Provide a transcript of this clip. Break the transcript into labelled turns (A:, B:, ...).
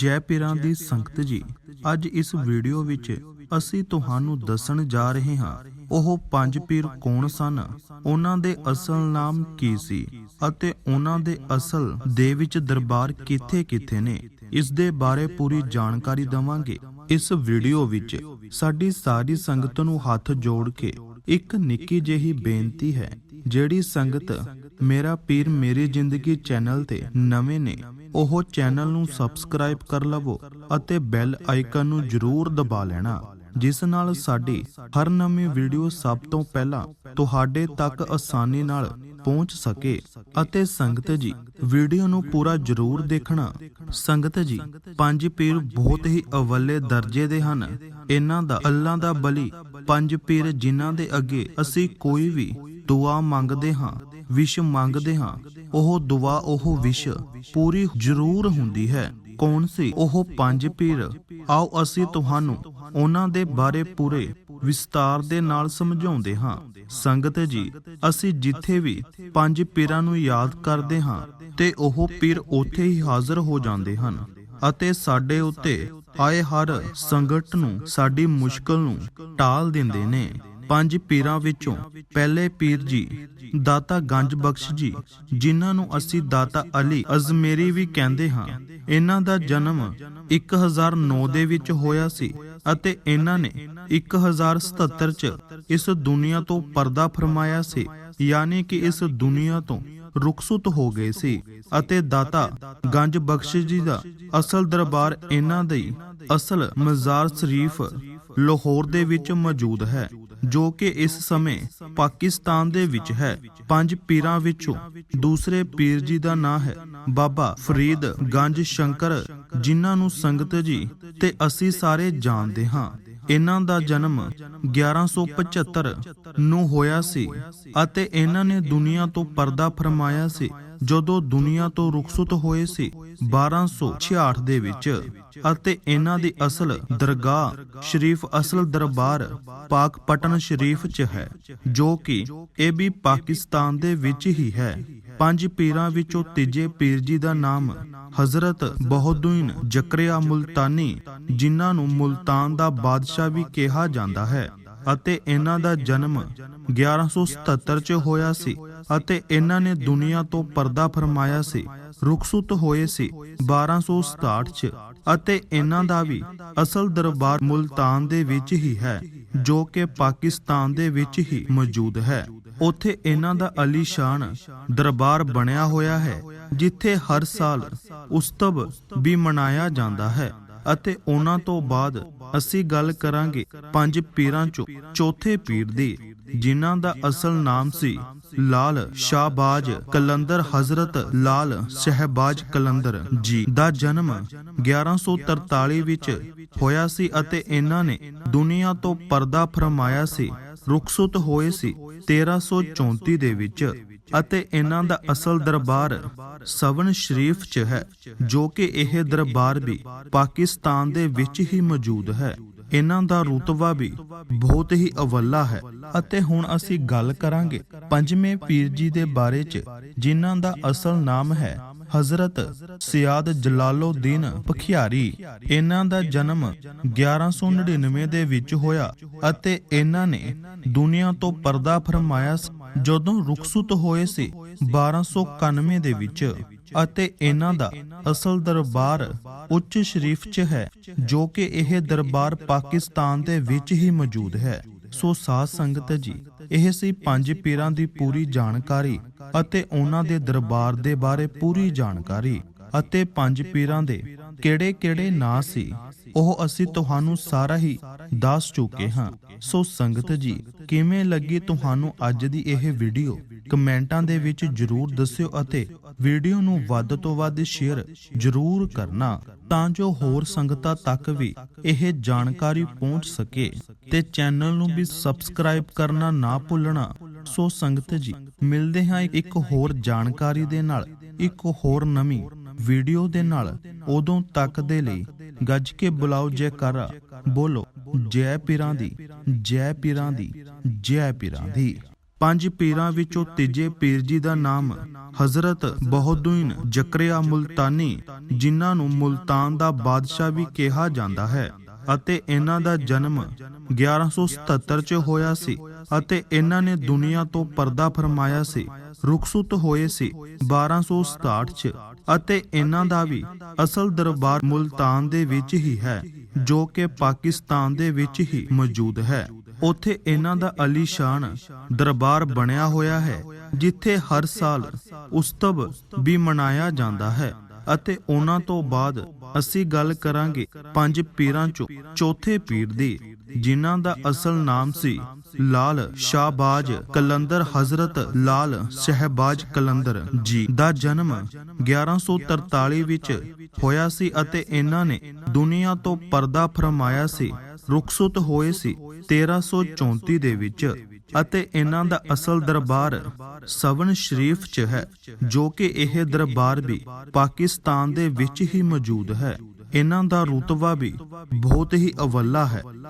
A: ਜੈ ਪੀਰਾਂ ਦੀ ਸੰਗਤ ਜੀ, ਅੱਜ ਇਸ ਵੀਡੀਓ ਵਿੱਚ ਅਸੀਂ ਤੁਹਾਨੂੰ ਦੱਸਣ ਜਾ ਰਹੇ ਹਾਂ, ਉਹ ਪੰਜ ਪੀਰ ਕੌਣ ਸਨ? ਉਹਨਾਂ ਦੇ ਅਸਲ ਨਾਮ ਕੀ ਸੀ? ਅਤੇ ਉਹਨਾਂ ਦੇ ਅਸਲ ਦੇ ਵਿੱਚ ਦਰਬਾਰ ਕਿੱਥੇ-ਕਿੱਥੇ ਨੇ? ਇਸ ਦੇ ਬਾਰੇ ਪੂਰੀ ਜਾਣਕਾਰੀ ਦਵਾਂਗੇ। ਇਸ ਵੀਡੀਓ ਵਿੱਚ ਸਾਡੀ ਸਾਰੀ ਸੰਗਤ ਨੂੰ ਹੱਥ ਜੋੜ ਕੇ ਇੱਕ ਨਿੱਕੀ ਜਿਹੀ ਬੇਨਤੀ ਹੈ, ਜਿਹੜੀ ਸੰਗਤ ਮੇਰਾ ਪੀਰ ਮੇਰੀ ਜ਼ਿੰਦਗੀ ਚੈਨਲ ਤੇ ਨਵੇਂ ਨੇ ਉਹ ਚੈਨਲ ਨੂੰ ਸਬਸਕ੍ਰਾਈਬ ਕਰ ਲਵੋ ਅਤੇ ਬੈਲ ਆਈਕਨ ਨੂੰ ਜ਼ਰੂਰ ਦਬਾ ਲੈਣਾ, ਜਿਸ ਨਾਲ ਸਾਡੀ ਹਰ ਨਵੀਂ ਵੀਡੀਓ ਸਭ ਤੋਂ ਪਹਿਲਾਂ ਤੁਹਾਡੇ ਤੱਕ ਆਸਾਨੀ ਨਾਲ ਪਹੁੰਚ ਸਕੇ ਅਤੇ ਸੰਗਤ ਜੀ ਵੀਡੀਓ ਨੂੰ ਪੂਰਾ ਜ਼ਰੂਰ ਦੇਖਣਾ। ਸੰਗਤ ਜੀ, ਪੰਜ ਪੀਰ ਬਹੁਤ ਹੀ ਅਵੱਲੇ ਦਰਜੇ ਦੇ ਹਨ। ਇਹਨਾਂ ਦਾ ਅੱਲਾ ਦਾ ਬਲੀ ਪੰਜ ਪੀਰ ਜਿਨ੍ਹਾਂ ਦੇ ਅੱਗੇ ਅਸੀਂ ਕੋਈ ਵੀ ਦੁਆ ਮੰਗਦੇ ਹਾਂ। ਵਿਸ਼ ਮੰਗਦੇ ਹਾਂ। ਉਹ ਦੁਆ, ਉਹ ਵਿਸ਼ ਪੂਰੀ ਜ਼ਰੂਰ ਹੁੰਦੀ ਹੈ। ਕੌਣ ਸੀ? ਉਹ ਪੰਜ ਪੀਰ। ਆਓ ਅਸੀਂ ਤੁਹਾਨੂੰ ਉਹਨਾਂ ਦੇ ਬਾਰੇ ਪੂਰੇ ਵਿਸਤਾਰ ਦੇ ਨਾਲ ਸਮਝਾਉਂਦੇ ਹਾਂ। ਸੰਗਤ ਜੀ, ਅਸੀਂ ਜਿੱਥੇ ਵੀ ਪੰਜ ਪੀਰਾਂ ਨੂੰ ਯਾਦ ਕਰਦੇ ਹਾਂ ਤੇ ਉਹ ਪੀਰ ਉੱਥੇ ਹੀ ਹਾਜ਼ਰ ਹੋ ਜਾਂਦੇ ਹਨ ਅਤੇ ਸਾਡੇ ਉੱਤੇ ਆਏ ਹਰ ਸੰਕਟ ਨੂੰ, ਸਾਡੀ ਮੁਸ਼ਕਲ ਨੂੰ ਟਾਲ ਦਿੰਦੇ ਨੇ। ਪੰਜ ਪੀਰਾਂ ਵਿੱਚੋਂ ਪਹਿਲੇ ਪੀਰ ਜੀ, ਦਾਤਾ ਗੰਜ ਬਖਸ਼ ਜੀ, ਜਿਨ੍ਹਾਂ ਨੂੰ ਅਸੀਂ ਦਾਤਾ ਅਲੀ ਅਜ਼ਮੇਰੀ ਵੀ ਕਹਿੰਦੇ ਹਾਂ। ਇਹਨਾਂ ਦਾ ਜਨਮ 1009 ਦੇ ਵਿੱਚ ਹੋਇਆ ਸੀ ਅਤੇ ਇਹਨਾਂ ਨੇ 1077 ਚ ਇਸ ਦੁਨੀਆ ਤੋਂ ਪਰਦਾ ਫਰਮਾਇਆ ਸੀ, ਯਾਨੀ ਕਿ ਇਸ ਦੁਨੀਆ ਤੋਂ ਰੁਖਸਤ ਹੋ ਗਏ ਸੀ ਅਤੇ ਦਾਤਾ ਗੰਜ ਬਖਸ਼ ਜੀ ਦਾ ਅਸਲ ਦਰਬਾਰ ਇਹਨਾਂ ਦੀ ਅਸਲ ਮਜ਼ਾਰ ਸ਼ਰੀਫ ਲਾਹੌਰ ਦੇ ਵਿੱਚ ਮੌਜੂਦ ਹੈ। ਜੋ ਕਿ ਇਸ ਸਮੇਂ ਪਾਕਿਸਤਾਨ ਦੇ ਵਿੱਚ ਹੈ। ਪੰਜ ਪੀਰਾਂ ਵਿੱਚੋਂ ਦੂਸਰੇ ਪੀਰ ਜੀ ਦਾ ਨਾਂ ਹੈ ਬਾਬਾ ਫਰੀਦ ਗੰਜ ਸ਼ੰਕਰ, ਜਿਨ੍ਹਾਂ ਨੂੰ ਸੰਗਤ ਜੀ ਤੇ ਅਸੀਂ ਸਾਰੇ ਜਾਣਦੇ ਹਾਂ। ਇਹਨਾਂ ਦਾ ਜਨਮ 1175 ਨੂੰ ਹੋਇਆ ਸੀ ਅਤੇ ਇਹਨਾਂ ਨੇ ਦੁਨੀਆ ਤੋਂ ਪਰਦਾ ਫਰਮਾਇਆ ਸੀ। ਜਦੋਂ ਦੁਨੀਆ ਤੋਂ ਰੁਖਸਤ ਹੋਏ ਸੀ 1266 ਦੇ ਵਿੱਚ ਅਤੇ ਇਹਨਾਂ ਦੀ ਅਸਲ ਦਰਗਾਹ ਸ਼ਰੀਫ ਅਸਲ ਦਰਬਾਰ ਪਾਕ ਪਟਨ ਸ਼ਰੀਫ ਚ ਹੈ, ਜੋ ਕਿ ਇਹ ਵੀ ਪਾਕਿਸਤਾਨ ਦੇ ਵਿੱਚ ਹੀ ਹੈ। ਪੰਜ ਪੀਰਾਂ ਵਿੱਚੋਂ ਤੀਜੇ ਪੀਰ ਜੀ ਦਾ ਨਾਮ ਹਜ਼ਰਤ ਬਹੁਦੀਨ ਜ਼ਕਰਿਆ ਮੁਲਤਾਨੀ, ਜਿਨ੍ਹਾਂ ਨੂੰ ਮੁਲਤਾਨ ਦਾ ਬਾਦਸ਼ਾਹ ਵੀ ਕਿਹਾ ਜਾਂਦਾ ਹੈ ਅਤੇ ਇਹਨਾਂ ਦਾ ਜਨਮ 1177 ਚ ਹੋਇਆ ਸੀ ਅਤੇ ਇਹਨਾਂ ਨੇ ਦੁਨੀਆ ਤੋਂ ਪਰਦਾ ਫਰਮਾਇਆ ਸੀ, ਰੁਖਸਤ ਹੋਏ ਸੀ 1267 ਚ। ਅਤੇ ਇਹਨਾਂ ਦਾ ਵੀ ਅਸਲ ਦਰਬਾਰ ਮੁਲਤਾਨ ਦੇ ਵਿੱਚ ਹੀ ਹੈ, ਜੋ ਕਿ ਪਾਕਿਸਤਾਨ ਦੇ ਵਿੱਚ ਹੀ ਮੌਜੂਦ ਹੈ। ਉੱਥੇ ਇਹਨਾਂ ਦਾ ਅਲੀਸ਼ਾਨ ਦਰਬਾਰ ਬਣਿਆ ਹੋਇਆ ਹੈ, ਜਿੱਥੇ ਹਰ ਸਾਲ ਉਸਤਵ ਵੀ ਮਨਾਇਆ ਜਾਂਦਾ ਹੈ। ਅਤੇ ਉਹਨਾਂ ਤੋਂ ਬਾਅਦ ਅਸੀਂ ਗੱਲ ਕਰਾਂਗੇ ਪੰਜ ਪੀਰਾਂ ਚੋਂ ਚੌਥੇ ਪੀਰ ਦੀ, ਜਿਨ੍ਹਾਂ ਦਾ ਅਸਲ ਨਾਮ ਸੀ ਲਾਲ ਸ਼ਾਹਬਾਜ ਕਲੰਦਰ ਹਜ਼ਰਤ ਲਾਲ ਸ਼ਹਿਬਾਜ ਕਲੰਦਰ ਜੀ ਦਾ ਜਨਮ 1143 ਵਿੱਚ ਹੋਇਆ ਸੀ ਅਤੇ ਇਹਨਾਂ ਨੇ ਦੁਨੀਆ ਤੋਂ ਪਰਦਾ ਫਰਮਾਇਆ ਸੀ, ਰੁਖਸਤ ਹੋਏ ਸੀ 1334 ਦੇ ਵਿੱਚ ਅਤੇ ਇਹਨਾਂ ਦਾ ਅਸਲ ਦਰਬਾਰ ਸਵਨ ਸ਼ਰੀਫ 'ਚ ਹੈ, ਜੋ ਕਿ ਇਹ ਦਰਬਾਰ ਵੀ ਪਾਕਿਸਤਾਨ ਦੇ ਵਿੱਚ ਹੀ ਮੌਜੂਦ ਹੈ। ਇਹਨਾਂ ਦਾ ਰੁਤਬਾ ਵੀ ਬਹੁਤ ਹੀ ਅਵੱਲਾ ਹੈ। ਅਤੇ ਹੁਣ ਅਸੀਂ ਗੱਲ ਕਰਾਂਗੇ ਪੰਜਵੇਂ ਪੀਰ ਜੀ ਦੇ ਬਾਰੇ 'ਚ, ਜਿਨ੍ਹਾਂ ਦਾ ਅਸਲ ਨਾਮ ਹੈ ਹਜ਼ਰਤ ਸਿਆਦ ਜਲਾਲਉਦੀਨ ਪਖਿਆਰੀ ਇਹਨਾਂ ਦਾ ਜਨਮ 1199 ਦੇ ਵਿੱਚ ਹੋਇਆ ਅਤੇ ਇਹਨਾਂ ਨੇ ਦੁਨੀਆ ਤੋਂ ਪਰਦਾ ਫਰਮਾਇਆ ਸੀ ਜਦੋਂ ਰੁਖਸਤ ਹੋਏ ਸੀ 1291 ਦੇ ਵਿੱਚ। ਅਤੇ ਇਹਨਾਂ ਦਾ ਅਸਲ ਦਰਬਾਰ ਉੱਚ ਸ਼ਰੀਫ 'ਚ ਹੈ, ਜੋ ਕਿ ਇਹ ਦਰਬਾਰ ਪਾਕਿਸਤਾਨ ਦੇ ਵਿੱਚ ਹੀ ਮੌਜੂਦ ਹੈ। ਸੋ ਸਾਧ ਸੰਗਤ ਜੀ, ਇਹ ਸੀ ਪੰਜ ਪੀਰਾਂ ਦੀ ਪੂਰੀ ਜਾਣਕਾਰੀ ਅਤੇ ਉਹਨਾਂ ਦੇ ਦਰਬਾਰ ਦੇ ਬਾਰੇ ਪੂਰੀ ਜਾਣਕਾਰੀ ਅਤੇ ਪੰਜ ਪੀਰਾਂ ਦੇ ਕਿਹੜੇ-ਕਿਹੜੇ ਨਾਂ ਸੀ, ਉਹ ਅਸੀਂ ਤੁਹਾਨੂੰ ਸਾਰਾ ਹੀ ਦੱਸ ਚੁੱਕੇ ਹਾਂ। ਸੋ ਸੰਗਤ ਜੀ, ਕਿਵੇਂ ਲੱਗੀ ਤੁਹਾਨੂੰ ਅੱਜ ਦੀ ਇਹ ਵੀਡੀਓ? ਕਮੈਂਟਾਂ ਦੇ ਵਿੱਚ ਜਰੂਰ ਦੱਸਿਓ ਅਤੇ ਵੀਡੀਓ ਨੂੰ ਵੱਧ ਤੋਂ ਵੱਧ ਸ਼ੇਅਰ ਜਰੂਰ ਕਰਨਾ ਤਾਂ ਜੋ ਹੋਰ ਸੰਗਤਾਂ ਤੱਕ ਵੀ ਇਹ ਜਾਣਕਾਰੀ ਪਹੁੰਚ ਸਕੇ ਤੇ ਚੈਨਲ ਨੂੰ ਵੀ ਸਬਸਕ੍ਰਾਈਬ ਕਰਨਾ ਨਾ ਭੁੱਲਣਾ। ਸੋ ਸੰਗਤ ਜੀ, ਮਿਲਦੇ ਹਾਂ ਇੱਕ ਹੋਰ ਜਾਣਕਾਰੀ ਦੇ ਨਾਲ, ਇੱਕ ਹੋਰ ਨਵੀਂ ਵੀਡੀਓ ਦੇ ਨਾਲ। ਉਦੋਂ ਤੱਕ ਦੇ ਲਈ ਗੱਜ ਕੇ ਬੁਲਾਓ ਜੈਕਾਰਾ। ਬੋਲੋ, ਜੈ ਪੀਰਾਂ ਦੀ, ਜੈ ਪੀਰਾਂ ਦੀ, ਜੈ ਪੀਰਾਂ ਦੀ। ਪੰਜ ਪੀਰਾਂ ਵਿੱਚੋਂ ਤੀਜੇ ਪੀਰ ਜੀ ਦਾ ਨਾਮ ਹਜ਼ਰਤ ਬਹੁਦੀਨ ਜ਼ਕਰਿਆ ਮੁਲਤਾਨੀ ਜਿਨ੍ਹਾਂ ਨੂੰ ਮੁਲਤਾਨ ਦਾ ਬਾਦਸ਼ਾਹ ਵੀ ਕਿਹਾ ਜਾਂਦਾ ਹੈ। ਅਤੇ ਇਹਨਾਂ ਦਾ ਜਨਮ 1177 ਚ ਹੋਇਆ ਸੀ ਅਤੇ ਇਹਨਾਂ ਨੇ ਦੁਨੀਆ ਤੋਂ ਪਰਦਾ ਫਰਮਾਇਆ ਸੀ ਰੁਖਸਤ ਹੋਏ ਸੀ 1267 ਚ। ਅਤੇ ਇਹਨਾਂ ਦਾ ਵੀ ਅਸਲ ਦਰਬਾਰ ਮੁਲਤਾਨ ਦੇ ਵਿੱਚ ਹੀ ਹੈ ਜੋ ਕਿ ਪਾਕਿਸਤਾਨ ਦੇ ਵਿੱਚ ਹੀ ਮੌਜੂਦ ਹੈ। ਉੱਥੇ ਇਹਨਾਂ ਦਾ ਅਲੀਸ਼ਾਨ ਦਰਬਾਰ ਬਣਿਆ ਹੋਇਆ ਹੈ, ਜਿੱਥੇ ਹਰ ਸਾਲ ਉਸਤਵ ਵੀ ਮਨਾਇਆ ਜਾਂਦਾ ਹੈ ਅਤੇ ਉਹਨਾਂ ਤੋਂ ਬਾਅਦ ਅਸੀਂ ਗੱਲ ਕਰਾਂਗੇ ਪੰਜ ਪੀਰਾਂ ਚੋਂ ਚੌਥੇ ਪੀਰ ਦੀ, ਜਿਨ੍ਹਾਂ ਦਾ ਅਸਲ ਨਾਮ ਸੀ ਲਾਲ ਸ਼ਾਹਬਾਜ ਕਲੰਦਰ ਹਜ਼ਰਤ ਲਾਲ ਸ਼ਹਿਬਾਜ ਕਲੰਦਰ ਜੀ। ਦਾ ਜਨਮ 1143 ਵਿੱਚ ਹੋਇਆ ਸੀ ਅਤੇ ਇਹਨਾਂ ਨੇ ਦੁਨੀਆ ਤੋਂ ਪਰਦਾ ਫਰਮਾਇਆ ਸੀ, ਰੁਖਸਤ ਹੋਏ ਸੀ 1334 ਦੇ ਵਿੱਚ ਅਤੇ ਇਹਨਾਂ ਦਾ ਅਸਲ ਦਰਬਾਰ ਸਵਨ ਸ਼ਰੀਫ 'ਚ ਹੈ, ਜੋ ਕਿ ਇਹ ਦਰਬਾਰ ਵੀ ਪਾਕਿਸਤਾਨ ਦੇ ਵਿੱਚ ਹੀ ਮੌਜੂਦ ਹੈ। ਇਹਨਾਂ ਦਾ ਰੁਤਬਾ ਵੀ ਬਹੁਤ ਹੀ ਅਵੱਲਾ ਹੈ।